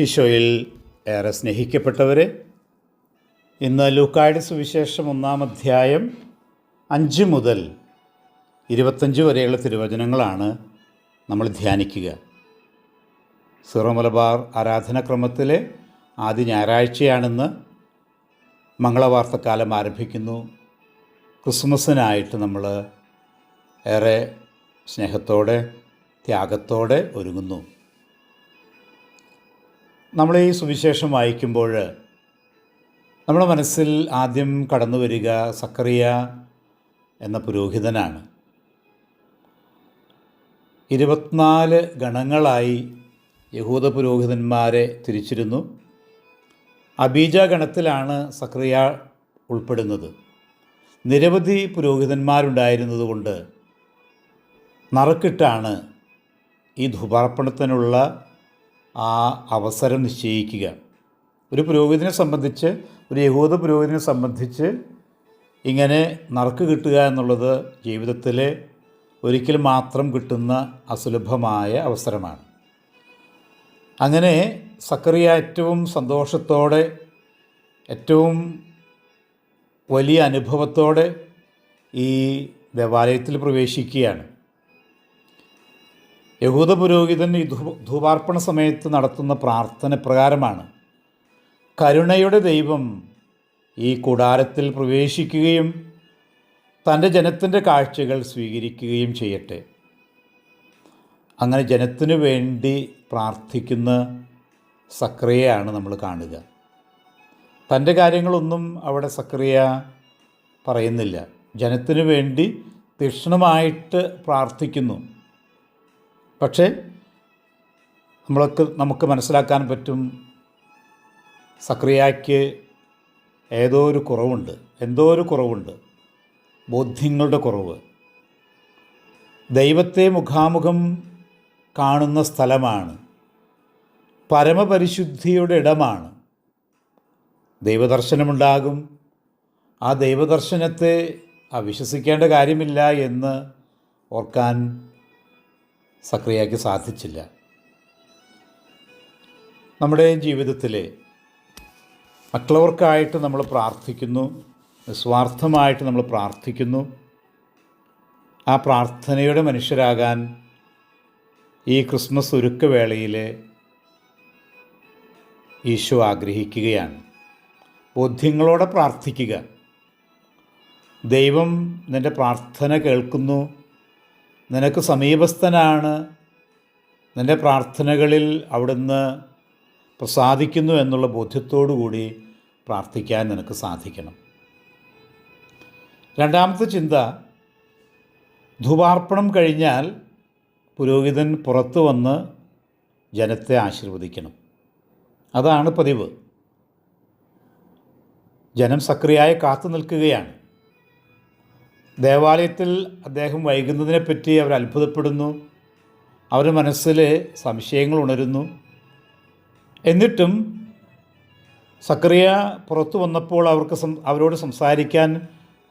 ഈശോയിൽ ഏറെ സ്നേഹിക്കപ്പെട്ടവരെ. ഇന്ന് ലൂക്കായുടെ സുവിശേഷം ഒന്നാം അധ്യായം അഞ്ച് മുതൽ ഇരുപത്തഞ്ച് വരെയുള്ള തിരുവചനങ്ങളാണ് നമ്മൾ ധ്യാനിക്കുക. സിറോ മലബാർ ആരാധനാക്രമത്തിലെ ആദ്യ ഞായറാഴ്ചയാണെന്ന്. മംഗളവാർത്തക്കാലം ആരംഭിക്കുന്നു. ക്രിസ്മസിനായിട്ട് നമ്മൾ ഏറെ സ്നേഹത്തോടെ ത്യാഗത്തോടെ ഒരുങ്ങുന്നു. നമ്മൾ ഈ സുവിശേഷം വായിക്കുമ്പോൾ നമ്മുടെ മനസ്സിൽ ആദ്യം കടന്നു വരിക സക്കറിയ എന്ന പുരോഹിതനാണ്. ഇരുപത്തിനാല് ഗണങ്ങളായി യഹൂദ പുരോഹിതന്മാരെ തിരിച്ചിരുന്നു. അബീജ ഗണത്തിലാണ് സക്രിയ ഉൾപ്പെടുന്നത്. നിരവധി പുരോഹിതന്മാരുണ്ടായിരുന്നതുകൊണ്ട് നറുക്കിട്ടാണ് ഈ ധൂപാർപ്പണത്തിനുള്ള ആ അവസരം നിശ്ചയിക്കുക. ഒരു പുരോഹിതനെ സംബന്ധിച്ച് ഒരു യഹൂദ പുരോഹിതനെ സംബന്ധിച്ച് ഇങ്ങനെ നറുക്ക് കിട്ടുക എന്നുള്ളത് ജീവിതത്തിൽ ഒരിക്കൽ മാത്രം കിട്ടുന്ന അസുലഭമായ അവസരമാണ്. അങ്ങനെ സക്കറിയ ഏറ്റവും സന്തോഷത്തോടെ ഏറ്റവും വലിയ അനുഭവത്തോടെ ഈ ദേവാലയത്തിൽ പ്രവേശിക്കുകയാണ്. യഹൂദ പുരോഹിതൻ ഈ ധൂപാർപ്പണ സമയത്ത് നടത്തുന്ന പ്രാർത്ഥന പ്രകാരമാണ് കരുണയുടെ ദൈവം ഈ കൂടാരത്തിൽ പ്രവേശിക്കുകയും തന്റെ ജനത്തിന്റെ കാഴ്ചകൾ സ്വീകരിക്കുകയും ചെയ്യട്ടെ. അങ്ങനെ ജനത്തിനു വേണ്ടി പ്രാർത്ഥിക്കുന്ന സക്രിയയാണ് നമ്മൾ കാണുക. തന്റെ കാര്യങ്ങളൊന്നും അവിടെ സക്രിയ പറയുന്നില്ല. ജനത്തിനു വേണ്ടി തീക്ഷ്ണമായിട്ട് പ്രാർത്ഥിക്കുന്നു. പക്ഷേ നമ്മൾക്ക് നമുക്ക് മനസ്സിലാക്കാൻ പറ്റും സക്രിയയ്ക്ക് ഏതോ ഒരു കുറവുണ്ട്. എന്തോ ഒരു കുറവുണ്ട്. ബോധ്യങ്ങളുടെ കുറവ്. ദൈവത്തെ മുഖാമുഖം കാണുന്ന സ്ഥലമാണ്. പരമപരിശുദ്ധിയുടെ ഇടമാണ്. ദൈവദർശനമുണ്ടാകും. ആ ദൈവദർശനത്തെ അവിശ്വസിക്കേണ്ട കാര്യമില്ല എന്ന് ഓർക്കാൻ സക്രിയയ്ക്ക് സാധിച്ചില്ല. നമ്മുടെ ജീവിതത്തിലെ മറ്റുള്ളവർക്കായിട്ട് നമ്മൾ പ്രാർത്ഥിക്കുന്നു നിസ്വാർത്ഥമായിട്ട് നമ്മൾ പ്രാർത്ഥിക്കുന്നു. ആ പ്രാർത്ഥനയുടെ മനുഷ്യരാകാൻ ഈ ക്രിസ്മസ് ഒരുക്കവേളയിൽ ഈശോ ആഗ്രഹിക്കുകയാണ്. ബോധ്യങ്ങളോടെ പ്രാർത്ഥിക്കുക. ദൈവം നിന്റെ പ്രാർത്ഥന കേൾക്കുന്നു. നിനക്ക് സമീപസ്ഥനാണ്. നിന്റെ പ്രാർത്ഥനകളിൽ അവിടുന്ന് പ്രസാദിക്കുന്നു എന്നുള്ള ബോധ്യത്തോടു കൂടി പ്രാർത്ഥിക്കാൻ നിനക്ക് സാധിക്കണം. രണ്ടാമത്തെ ചിന്ത ധൂപാർപ്പണം കഴിഞ്ഞാൽ പുരോഹിതൻ പുറത്തു വന്ന് ജനത്തെ ആശീർവദിക്കണം. അതാണ് പതിവ്. ജനം സക്രിയായി കാത്തു നിൽക്കുകയാണ്. ദേവാലയത്തിൽ അദ്ദേഹം വൈകുന്നതിനെപ്പറ്റി അവർ അത്ഭുതപ്പെടുന്നു. അവരുടെ മനസ്സിൽ സംശയങ്ങൾ ഉണരുന്നു. എന്നിട്ടും സക്രിയ പുറത്തു വന്നപ്പോൾ അവർക്ക് അവരോട് സംസാരിക്കാൻ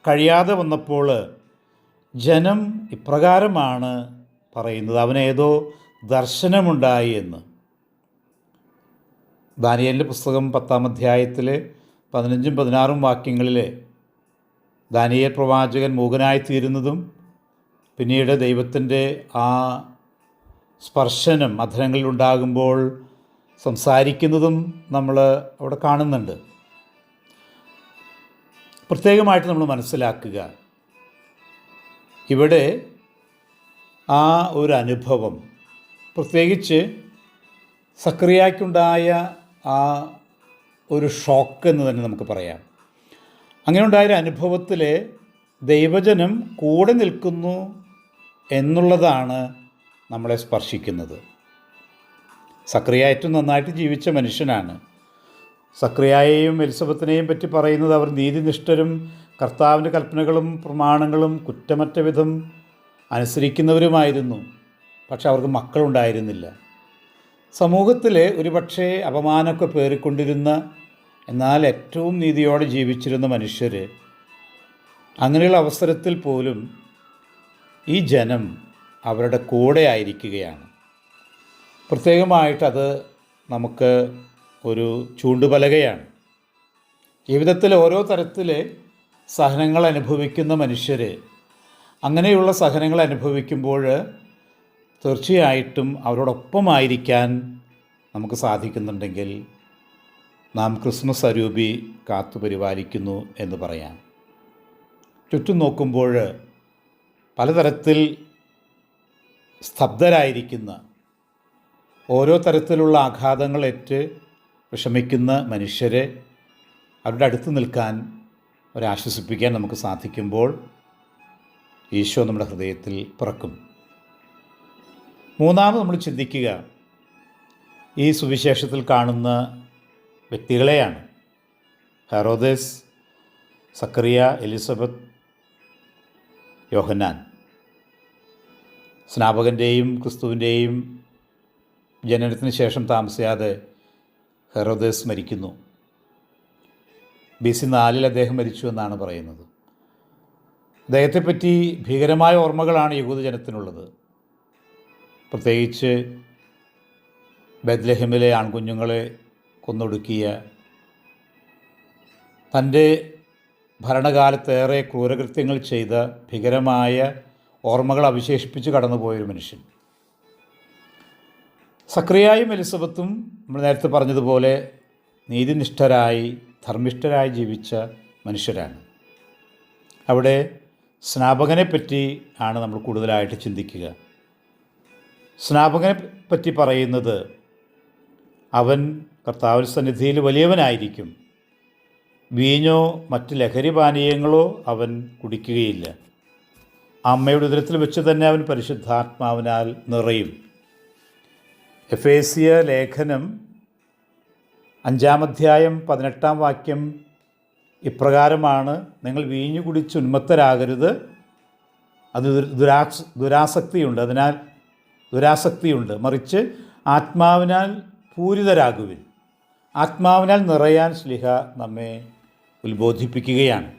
കഴിയാതെ വന്നപ്പോൾ ജനം ഇപ്രകാരമാണ് പറയുന്നത്. അവനേതോ ദർശനമുണ്ടായി എന്ന്. ദാനിയലിന്റെ പുസ്തകം പത്താം അധ്യായത്തിൽ പതിനഞ്ചും പതിനാറും വാക്യങ്ങളിൽ ദാനിയേൽ പ്രവാചകൻ മൂകനായിത്തീരുന്നതും പിന്നീട് ദൈവത്തിന്റെ ആ സ്പർശനം അധരങ്ങളിൽ ഉണ്ടാകുമ്പോൾ സംസാരിക്കുന്നതും നമ്മൾ അവിടെ കാണുന്നുണ്ട്. പ്രത്യേകമായിട്ട് നമ്മൾ മനസ്സിലാക്കുക ഇവിടെ ആ ഒരു അനുഭവം പ്രത്യേകിച്ച് സക്രിയയ്ക്കുണ്ടായ ആ ഒരു ഷോക്ക് എന്ന് തന്നെ നമുക്ക് പറയാം. അങ്ങനെ ഉണ്ടായൊരു അനുഭവത്തിൽ ദൈവജനം കൂടെ നിൽക്കുന്നു എന്നുള്ളതാണ് നമ്മളെ സ്പർശിക്കുന്നത്. സക്രിയ ഏറ്റവും നന്നായിട്ട് ജീവിച്ച മനുഷ്യനാണ്. സക്രിയായെയും എലിസബത്തിനെയും പറ്റി പറയുന്നത് അവർ നീതിനിഷ്ഠരും കർത്താവിന്റെ കൽപ്പനകളും പ്രമാണങ്ങളും കുറ്റമറ്റ വിധം അനുസരിക്കുന്നവരുമായിരുന്നു. പക്ഷെ അവർക്ക് മക്കളുണ്ടായിരുന്നില്ല. സമൂഹത്തിൽ ഒരുപക്ഷേ അപമാനമൊക്കെ പേറിക്കൊണ്ടിരുന്ന എന്നാൽ ഏറ്റവും നീതിയോടെ ജീവിച്ചിരുന്ന മനുഷ്യർ അങ്ങനെയുള്ള അവസരത്തിൽ പോലും ഈ ജനം അവരുടെ കൂടെ ആയിരിക്കുകയാണ്. പ്രത്യേകമായിട്ടത് നമുക്ക് ഒരു ചൂണ്ടുപലകയാണ്. ജീവിതത്തിൽ ഓരോ തരത്തിൽ സഹനങ്ങൾ അനുഭവിക്കുന്ന മനുഷ്യർ അങ്ങനെയുള്ള സഹനങ്ങൾ അനുഭവിക്കുമ്പോൾ തീർച്ചയായിട്ടും അവരോടൊപ്പമായിരിക്കാൻ നമുക്ക് സാധിക്കുന്നുണ്ടെങ്കിൽ നാം ക്രിസ്മസ് അരൂപി കാത്തു പരിപാലിക്കുന്നു എന്ന് പറയാം. ചുറ്റും നോക്കുമ്പോൾ പലതരത്തിൽ സ്തബ്ധരായിരിക്കുന്ന ഓരോ തരത്തിലുള്ള ആഘാതങ്ങളേറ്റ് വിഷമിക്കുന്ന മനുഷ്യരെ അവരുടെ അടുത്ത് നിൽക്കാൻ ഒരാശ്വസിപ്പിക്കാൻ നമുക്ക് സാധിക്കുമ്പോൾ ഈശോ നമ്മുടെ ഹൃദയത്തിൽ പിറക്കും. മൂന്നാമത് നമ്മൾ ചിന്തിക്കുക ഈ സുവിശേഷത്തിൽ കാണുന്ന വ്യക്തികളെയാണ്. ഹെറോദേസ് സക്കറിയ എലിസബത്ത് യോഹന്നാൻ. സ്നാപകന്റെയും ക്രിസ്തുവിന്റെയും ജനനത്തിന് ശേഷം താമസിയാതെ ഹെറോദേസ് മരിക്കുന്നു. ബി സി നാലിൽ അദ്ദേഹം മരിച്ചു എന്നാണ് പറയുന്നത്. അദ്ദേഹത്തെപ്പറ്റി ഭീകരമായ ഓർമ്മകളാണ് യഹൂദജനത്തിനുള്ളത് പ്രത്യേകിച്ച് ബദ്ലഹിമിലെ ആൺകുഞ്ഞുങ്ങളെ കൊന്നൊടുക്കിയ തന്റെ ഭരണകാലത്തേറെ ക്രൂരകൃത്യങ്ങൾ ചെയ്ത ഭീകരമായ ഓർമ്മകൾ അവശേഷിപ്പിച്ച് കടന്നുപോയൊരു മനുഷ്യൻ. സക്രിയായും എലിസബത്തും നമ്മൾ നേരത്തെ പറഞ്ഞതുപോലെ നീതിനിഷ്ഠരായി ധർമ്മിഷ്ഠരായി ജീവിച്ച മനുഷ്യരാണ്. അവിടെ സ്നാപകനെ പറ്റി ആണ് നമ്മൾ കൂടുതലായിട്ട് ചിന്തിക്കുക. സ്നാപകനെ പറ്റി പറയുന്നത് അവൻ കർത്താവിൻ സന്നിധിയിൽ വലിയവനായിരിക്കും. വീഞ്ഞോ മറ്റ് ലഹരി പാനീയങ്ങളോ അവൻ കുടിക്കുകയില്ല. അമ്മയുടെ ഉദരത്തിൽ വെച്ച് തന്നെ അവൻ പരിശുദ്ധാത്മാവിനാൽ നിറയും. എഫേസിയ ലേഖനം അഞ്ചാം അഞ്ചാമധ്യായം പതിനെട്ടാം വാക്യം ഇപ്രകാരമാണ് നിങ്ങൾ വീഞ്ഞു കുടിച്ച് ഉന്മത്തരാകരുത്. അത് ദുരാസ് ദുരാസക്തിയുണ്ട്. അതിനാൽ ദുരാസക്തിയുണ്ട്. മറിച്ച് ആത്മാവിനാൽ പൂരിതരാകുവിൻ. ആത്മാവിനാൽ നിറയാൻ സ്ലിഹ നമ്മെ ഉത്ബോധിപ്പിക്കുകയാണ്.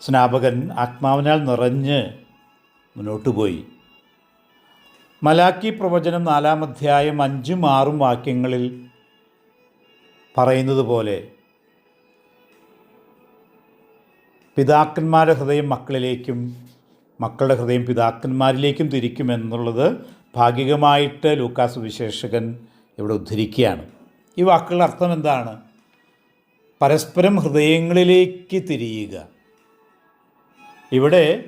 സ്നാപകൻ ആത്മാവിനാൽ നിറഞ്ഞ് മുന്നോട്ട് പോയി. മലാക്കി പ്രവചനം നാലാം അധ്യായം അഞ്ചും ആറും വാക്യങ്ങളിൽ പറയുന്നത് പോലെ പിതാക്കന്മാരുടെ ഹൃദയം മക്കളിലേക്കും മക്കളുടെ ഹൃദയം പിതാക്കന്മാരിലേക്കും തിരിക്കുമെന്നുള്ളത് ഭാഗികമായിട്ട് ലൂക്കാസ് വിശേഷകൻ ഇവിടെ ഉദ്ധരിക്കുകയാണ്. ഈ വാക്കുകളുടെ അർത്ഥം എന്താണ്? പരസ്പരം ഹൃദയങ്ങളിലേക്ക് തിരിയുക. ഇവിടെ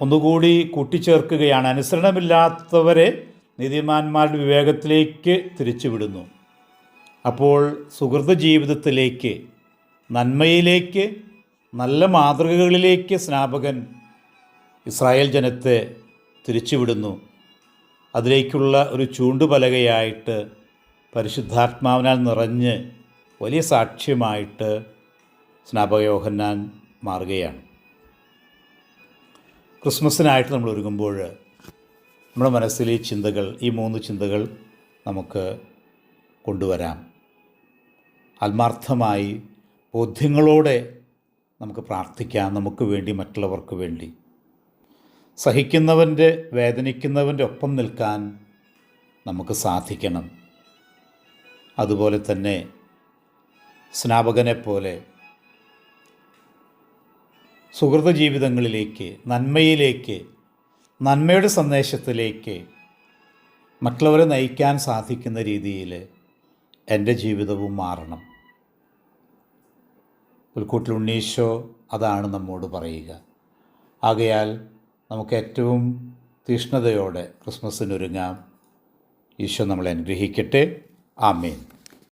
ഒന്നുകൂടി കൂട്ടിച്ചേർക്കുകയാണ്. അനുസരണമില്ലാത്തവരെ നീതിമാന്മാരുടെ വിവേകത്തിലേക്ക് തിരിച്ചുവിടുന്നു. അപ്പോൾ സുഹൃത ജീവിതത്തിലേക്ക് നന്മയിലേക്ക് നല്ല മാതൃകകളിലേക്ക് സ്നാപകൻ ഇസ്രായേൽ ജനത്തെ തിരിച്ചുവിടുന്നു. അതിലേക്കുള്ള ഒരു ചൂണ്ടുപലകയായിട്ട് പരിശുദ്ധാത്മാവിനാൽ നിറഞ്ഞ് വലിയ സാക്ഷ്യമായിട്ട് സ്നാപകയോഹന്നാൻ മാറുകയാണ്. ക്രിസ്മസിനായിട്ട് നമ്മൾ ഒരുങ്ങുമ്പോൾ നമ്മുടെ മനസ്സിലെ ചിന്തകൾ ഈ മൂന്ന് ചിന്തകൾ നമുക്ക് കൊണ്ടുവരാം. ആത്മാർത്ഥമായി ബോധ്യങ്ങളോടെ നമുക്ക് പ്രാർത്ഥിക്കാം നമുക്ക് വേണ്ടി മറ്റുള്ളവർക്ക് വേണ്ടി. സഹിക്കുന്നവന്റെ വേദനിക്കുന്നവന്റെ ഒപ്പം നിൽക്കാൻ നമുക്ക് സാധിക്കണം. അതുപോലെ തന്നെ സ്നാപകനെപ്പോലെ സുഹൃത ജീവിതങ്ങളിലേക്ക് നന്മയിലേക്ക് നന്മയുടെ സന്ദേശത്തിലേക്ക് മറ്റുള്ളവരെ നയിക്കാൻ സാധിക്കുന്ന രീതിയിൽ എന്റെ ജീവിതവും മാറണം. പുൽക്കൂട്ടിൽ ഉണ്ണീശോ അതാണ് നമ്മോട് പറയുക. ആകയാൽ നമുക്ക് ഏറ്റവും തീഷ്ണതയോടെ ക്രിസ്മസിനൊരുങ്ങാം. ഈശോ നമ്മളെ അനുഗ്രഹിക്കട്ടെ. ആമേൻ